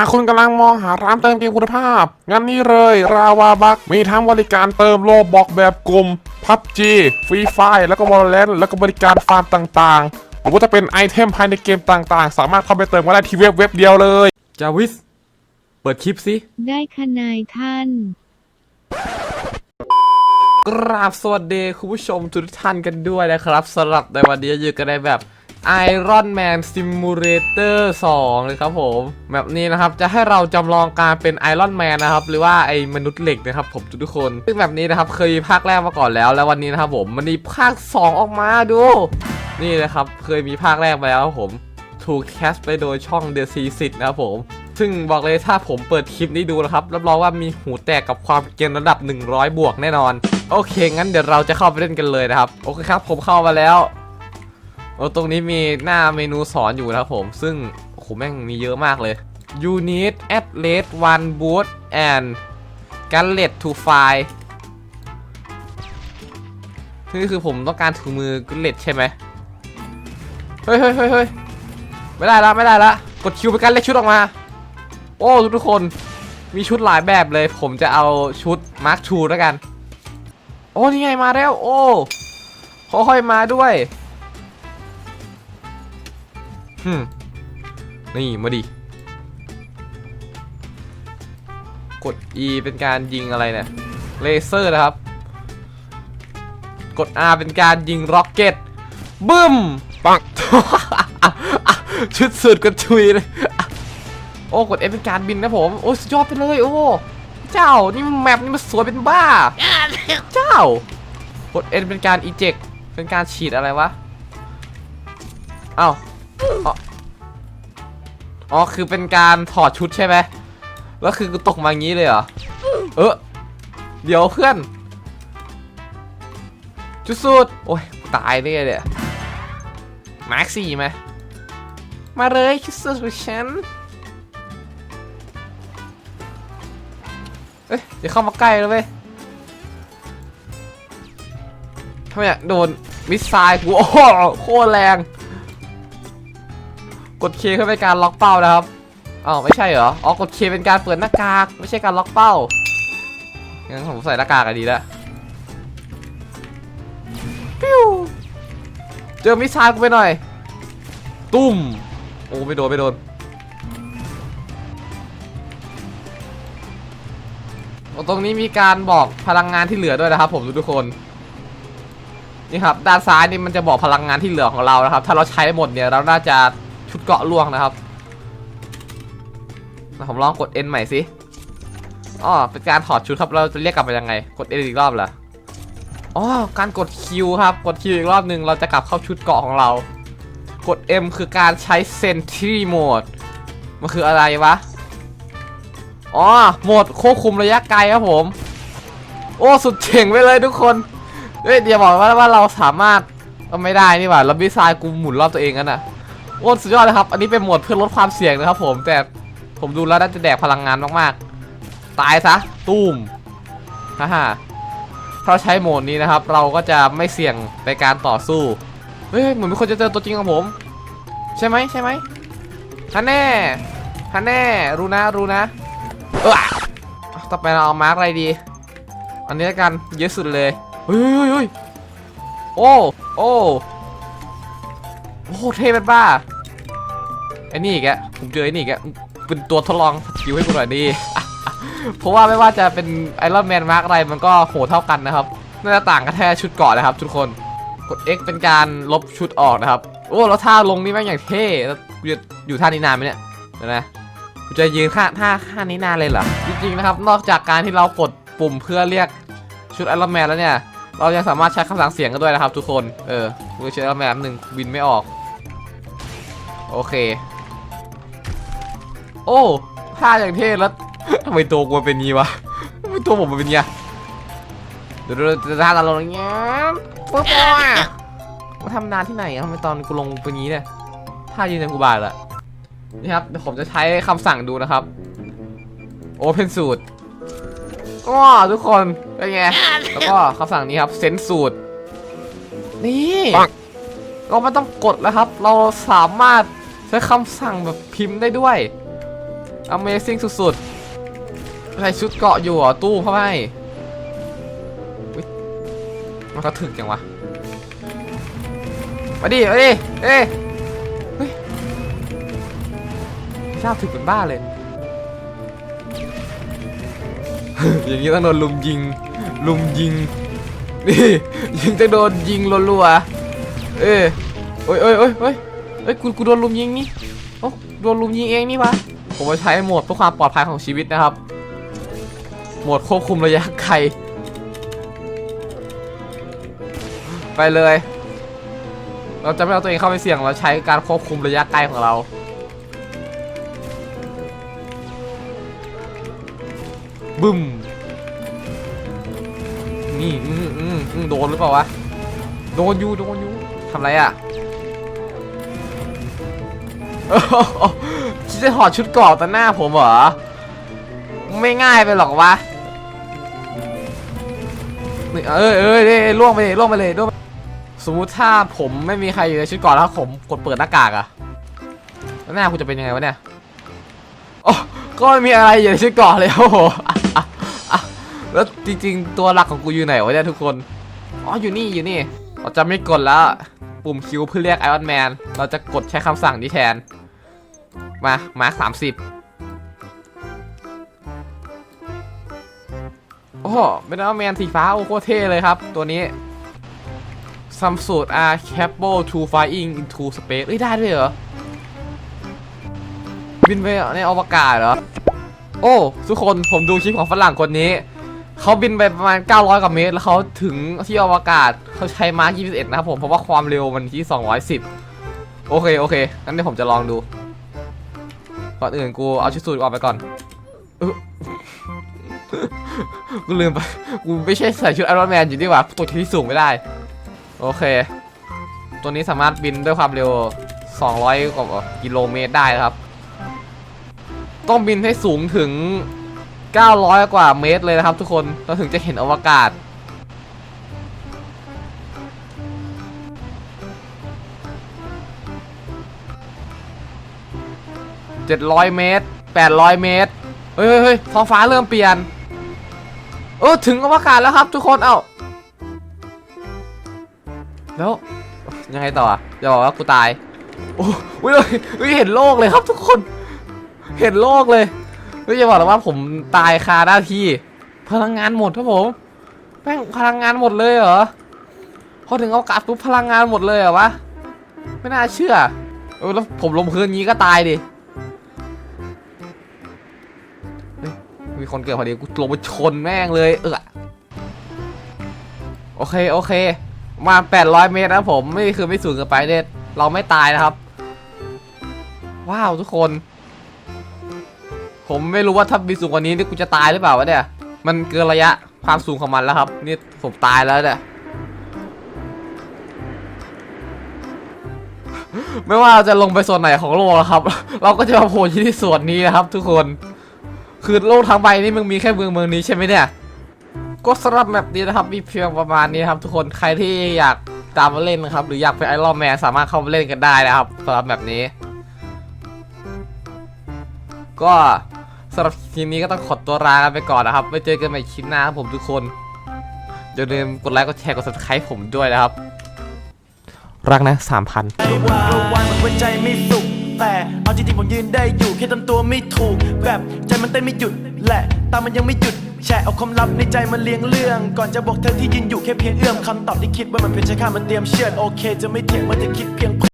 หากคุณกำลังมองหาร้านเติมเกมคุณภาพ งั้นนี่เลย ราวาบักมีทั้งบริการเติมโลบอกแบบกลุ่ม PUBG ฟรีไฟแล้วก็ Valorant แล้วก็บริการฟาร์มต่างๆหรือว่าจะเป็นไอเทมภายในเกมต่างๆ สามารถเข้าไปเติมกันได้ที่เว็บเว็บเดียวเลย จาวิส เปิดคลิปสิ ได้ขนายท่าน กราบสวัสดีคุณผู้ชมทุกท่านกันด้วยนะครับสำหรับในวันนี้อยู่กันในแบบ Iron Man Simulator 2เลยครับผมแบบนี้นะครับจะให้เราจำลองการเป็น Iron Man นะครับ หรือว่าไอ้มนุษย์เหล็กนะครับผมทุกๆคน ซึ่งแบบนี้นะครับเคยภาคแรกมาก่อนแล้ว แล้ววันนี้นะครับผมมันมีภาค 2 ออกมาดู นี่นะครับเคยมีภาคแรกไปแล้วครับผมถูกแคสไปโดยช่อง The Secret นะครับผมซึ่งบอกเลยถ้าผมเปิดคลิปนี้ดูนะครับรับรองว่ามีหูแตกกับความเกรียนระดับ 100 บวกแน่นอน โอเค งั้นเดี๋ยวเราจะเข้าไปเล่นกันเลยนะครับ โอเคครับ ผมเข้ามาแล้ว โอ้ตรงนี้มีหน้าเมนูสอนอยู่นะครับผม ซึ่งโอ้โหแม่งมีเยอะมากเลย You need at least one boot and gullet to file นี่คือผมต้องการถุงมือ gullet ใช่ไหมเฮ้ยเฮ้ยเฮ้ยเฮ้ยไม่ได้ละไม่ได้ละกดคิวเป็นการเล็กชุดออกมา โอ้ทุกคนมีชุดหลายแบบเลย ผมจะเอาชุดมาร์คชูแล้วกัน โอ้นี่ไงมาแล้ว โอ้ค่อยๆมาด้วย ฮึนี่มาดิ กด E เป็นการยิงอะไรเนี่ย เลเซอร์นะครับ กด R เป็นการยิงร็อกเก็ต บึ้ม ปัง ชุดสุดกระชุยเลย โอ้ กด F เป็นการบินนะผม โอ้สุดยอดไปเลย โอ้ เจ้า นี่มันแมปนี่มันสวยเป็นบ้า เจ้า กด N เป็นการ eject เป็นการฉีดอะไรวะเอ้า อ๋อคือเป็นการถอดชุดใช่ไหมแล้วคือกูตกมาอย่างนี้เลยเหรอ เออเดี๋ยวเพื่อนชุดสุด โอ้ยตายเนี่ยเนี่ยมาร์คสี่ไหมมาเลยชุดสุดของฉัน เอ้ยอย่าเข้ามาใกล้เลยเว้ยทำไมอะโดนมิสไซล์กูโอ้โหโคตรแรง กดเคเพื่อเป็นการล็อกเป้านะครับอ้าวไม่ใช่เหรออ๋อกดเคเป็นการเปิดหน้ากาก ไม่ใช่การล็อกเป้างั้นผมใส่หน้ากากกันดีแล้วปิ้วเจอมิสไซล์กูไปหน่อย ตุ้มโอ้ไม่โดนไม่โดนตรงนี้มีการบอกพลังงานที่เหลือด้วยนะครับ ผมทุกคนนี่ครับด้านซ้ายนี่มันจะบอกพลังงานที่เหลือของเรานะครับ ถ้าเราใช้หมดเนี่ยเราน่าจะ ชุดเกาะล่วงนะครับผมลองกด N ใหม่สิอ๋อเป็นการถอดชุดครับ เราจะเรียกกลับมายังไง กด N อีกรอบเหรอ อ๋อ การกด Q ครับ กด Q อีกรอบหนึ่งเราจะกลับเข้าชุดเกาะของเรา กด M คือการใช้ Sentry Mode มันคืออะไรวะ อ๋อ โหมดควบคุมระยะไกลครับผม โอ้ สุดเจ๋งไปเลยทุกคน เฮ้ยเดี๋ยวบอกว่าว่าเราสามารถก็ไม่ได้นี่หว่าเราบิซายกูหมุนรอบตัวเองกันนะ โอ้สุดยอดเลยครับ อันนี้เป็นโหมดเพื่อลดความเสี่ยงนะครับ ผมแต่ผมดูแล้วน่าจะแดกพลังงานมากๆ ตายซะตุ้มฮ่าฮ่าถ้าเราใช้โหมดนี้นะครับ เราก็จะไม่เสี่ยงในการต่อสู้เฮ้ยเหมือนมีคนจะเจอตัวจริงของผม ใช่ไหมใช่ไหมฮันแน่ฮันแน่รู้นะรู้นะเออต่อไปเราเอามาร์กอะไรดี อันนี้กันเยอะสุดเลยเฮ้ยเฮ้ยเฮ้ยโอ้โอ้ โอ้โหเท่เป็นบ้าไอ้นี่อีกอะผมเจอไอ้นี่อีกอะเป็นตัวทดลองสกิลให้กูหน่อยดีเพราะว่าไม่ว่าจะเป็นไอรอนแมนมาร์กอะไรมันก็โหเท่ากันนะครับน่าจะต่างกันแค่ชุดเกาะนะครับ ทุกคนกด X เป็นการลบชุดออกนะครับ โอ้แล้วท่าลงนี่แม่งอย่างเท่แล้วอยู่ท่านี้นานไหมเนี่ยเดี๋ยวนะกูจะยืนค่าท่าค่านี้นานเลยเหรอจริงๆนะครับ นอกจากการที่เรากดปุ่มเพื่อเรียกชุดไอรอนแมนแล้วเนี่ย เรายังสามารถใช้คำสั่งเสียงกันด้วยนะครับ ทุกคน เออกูจะใช้ไอรอนแมนหนึ่งบินไม่ออก โอเค โอ้ท่าอย่างเท่แล้วทำไมตัวกูมันเป็นงี้วะทำไมตัวผมมันเป็นงี้อะเดี๋ยวเราจะท่าเราลงอย่างเงี้ยปุ๊บอะมาทำนานที่ไหนอะทำไมตอนกูลงเป็นงี้เนี่ยท่ายืนในกูบาดอะนี่ครับเดี๋ยวผมจะใช้คำสั่งดูนะครับ Open สูตรก็ทุกคนเป็นไง แล้วก็คำสั่งนี้ครับเซนสูตร นี่เราไม่ต้องกดแล้วครับ เราสามารถ ใช้คำสั่งแบบพิมพ์ได้ด้วย Amazing สุดๆใส่ชุดเกาะอยู่เหรอตู้เข้าไปมันก็ถึกจังวะ มาดิ มาดิ เอ้ยเฮ้ยชอบถึกเป็นบ้าเลย อย่างนี้ต้องโดนลุมยิง ลุมยิง นี่ยิงจะโดนยิงรัวๆ เอ้ยโอ้ยโอ้ยโอ้ย อ้ยเอ้ยกูกูโดนลุมยิงนี่โอ้โดนลุมยิงเองนี่วะผมจะใช้โหมดเพื่อความปลอดภัยของชีวิตนะครับ โหมดควบคุมระยะไกลไปเลย เราจะไม่เอาตัวเองเข้าไปเสี่ยงเราใช้การควบคุมระยะไกลของเราบึ้มนี่อืมอืมอืมโดนหรือเปล่าวะ โดนอยูโดนอยูทำไรอะ คิดจะถอดชุดเกราะต่อหน้าผมเหรอ ไม่ง่ายไปหรอกวะเอ้ยเอ้ยเอ้ยล่วงไปเลยล่วงไปเลยล่วงไปสมมุติถ้าผมไม่มีใครอยู่ในชุดเกราะแล้วผมกดเปิดหน้ากากอะแล้วหน้าคุณจะเป็นยังไงวะเนี่ยโอ้ก็ไม่มีอะไรอยู่ในชุดเกราะเลยโอ้โหแล้วจริงๆ ตัวหลักของกูอยู่ไหนวะเนี่ยทุกคน อ๋ออยู่นี่อยู่นี่เราจะไม่กดแล้ว ปุ่มคิวเพื่อเรียกไอออนแมน เราจะกดใช้คำสั่งนี้แทน มามาร์คสามสิบโอ้เป็นอออนแมนสีฟ้าโอ้โคเท่เลยครับ ตัวนี้ซัมสูตร R Cable to Flying into Space เอ้ย ได้ด้วยเหรอ บินไปในอวกาศเหรอ โอ้ ทุกคนผมดูคลิปของฝรั่งคนนี้ เขาบินไปประมาณ 900 กว่าเมตร แล้วเขาถึงที่อวกาศเขาใช้มาร์ค21 นะครับผม เพราะว่าความเร็วมันที่ 210 โอเค โอเคงั้นเดี๋ยวผมจะลองดู ก่อนอื่นกูเอาชุดสูทออกไปก่อนเออกูลืมไปกูไม่ใช่ใส่ชุดไอรอนแมนอยู่ดีกว่าตัวที่สูงไม่ได้ โอเค ตัวนี้สามารถบินด้วยความเร็ว 200 กว่ากิโลเมตรได้นะครับ ต้องบินให้สูงถึง 900 กว่าเมตรเลยนะครับทุกคนเราถึงจะเห็นอวกาศ 700 เมตร 800 เมตรเฮ้ยเฮ้ยเฮ้ยท้องฟ้าเริ่มเปลี่ยน เออถึงอวกาศแล้วครับทุกคน เอ้า แล้วยังไงต่ออะอย่าบอกว่ากูตาย โอ้ยเฮ้ยเฮ้ยเห็นโลกเลยครับทุกคน เห็นโลกเลยเฮ้ยอย่าบอกนะว่าผมตายคาหน้าที่ พลังงานหมดครับผมแม่งพลังงานหมดเลยเหรอ พอถึงอวกาศปุ๊บพลังงานหมดเลยเหรอวะ ไม่น่าเชื่อเออแล้วผมลงพื้นงี้ก็ตายดิ มีคนเกิดพอดีกูลงไปชนแม่งเลยเออโอเคโอเค มา 800 เมตรนะผมไม่คือไม่สูงเกินไปเด็ดเราไม่ตายนะครับ ว้าวทุกคน ผมไม่รู้ว่าถ้าบินสูงกว่านี้นี่กูจะตายหรือเปล่าวะเนี่ย มันเกินระยะความสูงของมันแล้วครับ นี่ผมตายแล้วเนี่ยไม่ว่าเราจะลงไปส่วนไหนของโลกอะครับ เราก็จะมาโผล่ที่ส่วนนี้นะครับ ทุกคน คือโลกทั้งใบนี่มึงมีแค่เมืองเมืองนี้ใช่ไหมเนี่ย ก็สำหรับแมปนี้นะครับมีเพียงประมาณนี้ครับทุกคนใครที่อยากตามมาเล่นนะครับ หรืออยากเป็นไอรอนแมนสามารถเข้ามาเล่นกันได้นะครับสำหรับแมปนี้ ก็สำหรับคลิปนี้ก็ต้องขอตัวลากันไปก่อนนะครับไว้เจอกันใหม่คลิปหน้าครับผมทุกคนอย่าลืมกดไลค์กดแชร์กด subscribe ผมด้วยนะครับ รักนะสามพันว่าวันหัวใจไม่สุ แต่เอาจริงๆผมยืนได้อยู่แค่ทำตัวไม่ถูก แบบใจมันเต้นไม่หยุดแหละตามันยังไม่หยุดแชร์เอาความลับในใจมาเลี้ยงเรื่อง ก่อนจะบอกเธอที่ยืนอยู่แค่เพียงเอื้อมคำตอบที่คิดว่ามันเป็นใช่ค่ามันเตรียมเชื่อโอเค จะไม่เถียงมันจะคิดเพียง